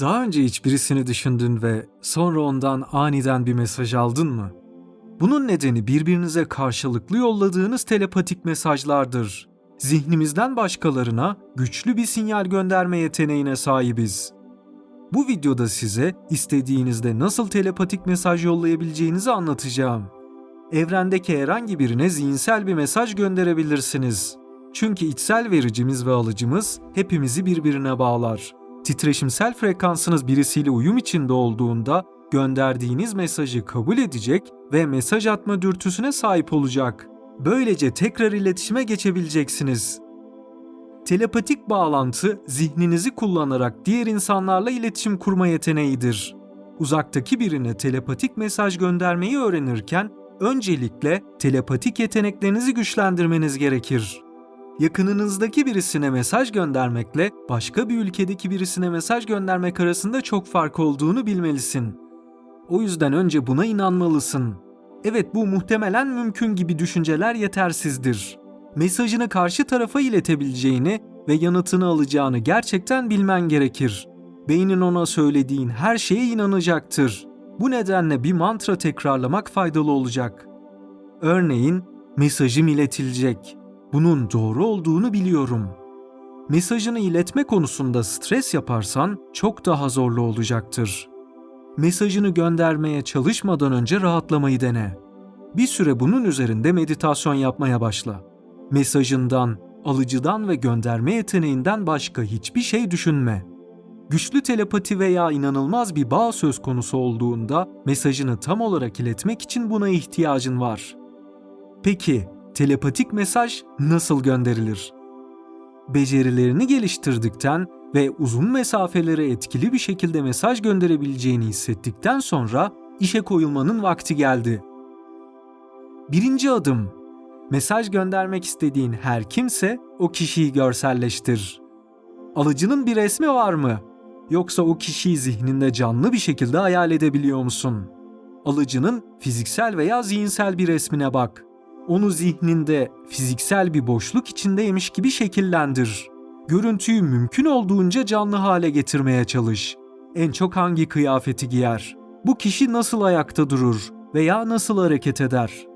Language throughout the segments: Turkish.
Daha önce hiç birisini düşündün ve sonra ondan aniden bir mesaj aldın mı? Bunun nedeni birbirinize karşılıklı yolladığınız telepatik mesajlardır. Zihnimizden başkalarına güçlü bir sinyal gönderme yeteneğine sahibiz. Bu videoda size istediğinizde nasıl telepatik mesaj yollayabileceğinizi anlatacağım. Evrendeki herhangi birine zihinsel bir mesaj gönderebilirsiniz. Çünkü içsel vericimiz ve alıcımız hepimizi birbirine bağlar. Titreşimsel frekansınız birisiyle uyum içinde olduğunda gönderdiğiniz mesajı kabul edecek ve mesaj atma dürtüsüne sahip olacak. Böylece tekrar iletişime geçebileceksiniz. Telepatik bağlantı zihninizi kullanarak diğer insanlarla iletişim kurma yeteneğidir. Uzaktaki birine telepatik mesaj göndermeyi öğrenirken öncelikle telepatik yeteneklerinizi güçlendirmeniz gerekir. Yakınınızdaki birisine mesaj göndermekle başka bir ülkedeki birisine mesaj göndermek arasında çok fark olduğunu bilmelisin. O yüzden önce buna inanmalısın. Evet bu muhtemelen mümkün gibi düşünceler yetersizdir. Mesajını karşı tarafa iletebileceğini ve yanıtını alacağını gerçekten bilmen gerekir. Beynin ona söylediğin her şeye inanacaktır. Bu nedenle bir mantra tekrarlamak faydalı olacak. Örneğin, mesajım iletilecek. Bunun doğru olduğunu biliyorum. Mesajını iletme konusunda stres yaparsan çok daha zorlu olacaktır. Mesajını göndermeye çalışmadan önce rahatlamayı dene. Bir süre bunun üzerinde meditasyon yapmaya başla. Mesajından, alıcıdan ve gönderme yeteneğinden başka hiçbir şey düşünme. Güçlü telepati veya inanılmaz bir bağ söz konusu olduğunda mesajını tam olarak iletmek için buna ihtiyacın var. Peki, telepatik mesaj nasıl gönderilir? Becerilerini geliştirdikten ve uzun mesafelere etkili bir şekilde mesaj gönderebileceğini hissettikten sonra işe koyulmanın vakti geldi. Birinci adım. Mesaj göndermek istediğin her kimse o kişiyi görselleştir. Alıcının bir resmi var mı? Yoksa o kişiyi zihninde canlı bir şekilde hayal edebiliyor musun? Alıcının fiziksel veya zihinsel bir resmine bak. Onu zihninde fiziksel bir boşluk içindeymiş gibi şekillendir. Görüntüyü mümkün olduğunca canlı hale getirmeye çalış. En çok hangi kıyafeti giyer? Bu kişi nasıl ayakta durur veya nasıl hareket eder?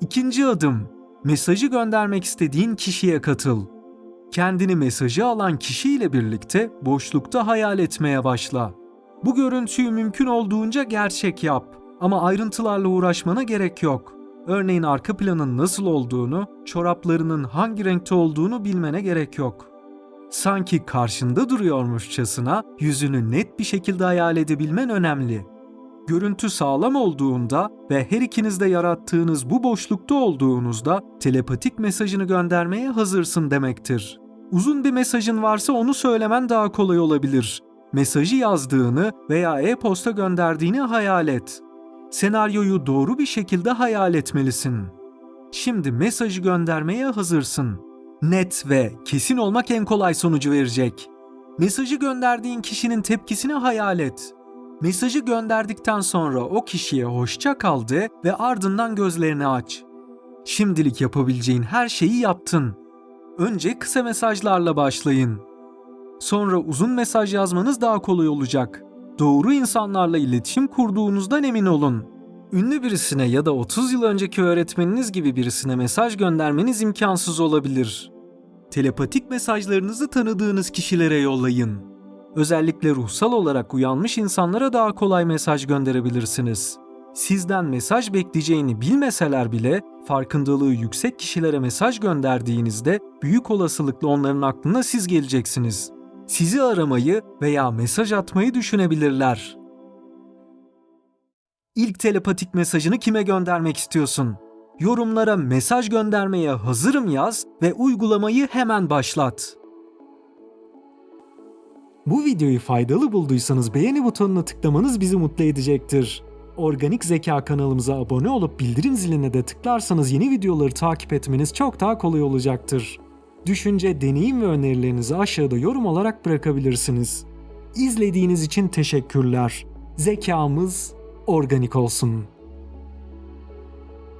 İkinci adım, mesajı göndermek istediğin kişiye katıl. Kendini mesajı alan kişiyle birlikte boşlukta hayal etmeye başla. Bu görüntüyü mümkün olduğunca gerçek yap ama ayrıntılarla uğraşmana gerek yok. Örneğin arka planın nasıl olduğunu, çoraplarının hangi renkte olduğunu bilmene gerek yok. Sanki karşında duruyormuşçasına yüzünü net bir şekilde hayal edebilmen önemli. Görüntü sağlam olduğunda ve her ikiniz de yarattığınız bu boşlukta olduğunuzda telepatik mesajını göndermeye hazırsın demektir. Uzun bir mesajın varsa onu söylemen daha kolay olabilir. Mesajı yazdığını veya e-posta gönderdiğini hayal et. Senaryoyu doğru bir şekilde hayal etmelisin. Şimdi mesajı göndermeye hazırsın. Net ve kesin olmak en kolay sonucu verecek. Mesajı gönderdiğin kişinin tepkisini hayal et. Mesajı gönderdikten sonra o kişiye hoşça kal de ve ardından gözlerini aç. Şimdilik yapabileceğin her şeyi yaptın. Önce kısa mesajlarla başlayın. Sonra uzun mesaj yazmanız daha kolay olacak. Doğru insanlarla iletişim kurduğunuzdan emin olun. Ünlü birisine ya da 30 yıl önceki öğretmeniniz gibi birisine mesaj göndermeniz imkansız olabilir. Telepatik mesajlarınızı tanıdığınız kişilere yollayın. Özellikle ruhsal olarak uyanmış insanlara daha kolay mesaj gönderebilirsiniz. Sizden mesaj bekleyeceğini bilmeseler bile farkındalığı yüksek kişilere mesaj gönderdiğinizde büyük olasılıkla onların aklına siz geleceksiniz. Sizi aramayı veya mesaj atmayı düşünebilirler. İlk telepatik mesajını kime göndermek istiyorsun? Yorumlara mesaj göndermeye hazırım yaz ve uygulamayı hemen başlat. Bu videoyu faydalı bulduysanız beğeni butonuna tıklamanız bizi mutlu edecektir. Organik Zeka kanalımıza abone olup bildirim ziline de tıklarsanız yeni videoları takip etmeniz çok daha kolay olacaktır. Düşünce, deneyim ve önerilerinizi aşağıda yorum olarak bırakabilirsiniz. İzlediğiniz için teşekkürler. Zekamız organik olsun.